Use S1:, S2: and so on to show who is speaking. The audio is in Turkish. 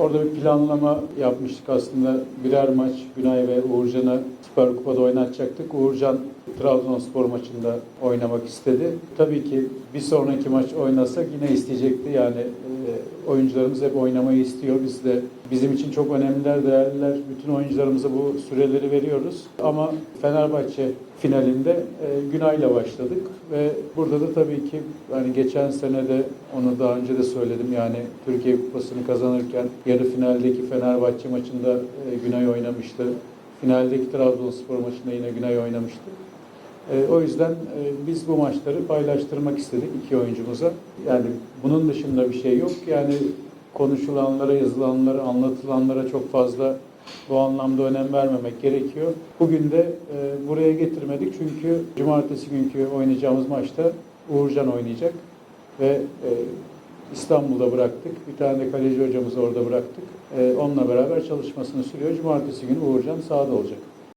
S1: Orada bir planlama yapmıştık aslında. Birer maç Günay ve Uğurcan'ı Süper Kupa'da oynatacaktık. Uğurcan Trabzonspor maçında oynamak istedi. Tabii ki bir sonraki maç oynasak yine isteyecekti. Yani e, oyuncularımız hep oynamayı istiyor. Biz de bizim için çok önemliler, değerliler. Bütün oyuncularımıza bu süreleri veriyoruz. Ama Fenerbahçe finalinde e, Günay'la başladık ve burada da tabii ki yani geçen sene de onu daha önce de söyledim yani Türkiye Kupası'nı kazanırken yarı finaldeki Fenerbahçe maçında e, Günay oynamıştı. Finaldeki Trabzonspor maçında yine Günay oynamıştı. E, o yüzden e, biz bu maçları paylaştırmak istedik iki oyuncumuza. Yani bunun dışında bir şey yok. Yani konuşulanlara, yazılanlara, anlatılanlara çok fazla bu anlamda önem vermemek gerekiyor. Bugün de e, buraya getirmedik çünkü cumartesi günkü oynayacağımız maçta Uğurcan oynayacak ve İstanbul'da bıraktık. Bir tane de kaleci hocamızı orada bıraktık. E, onunla beraber çalışmasını sürüyor. Cumartesi günü Uğurcan sahada olacak.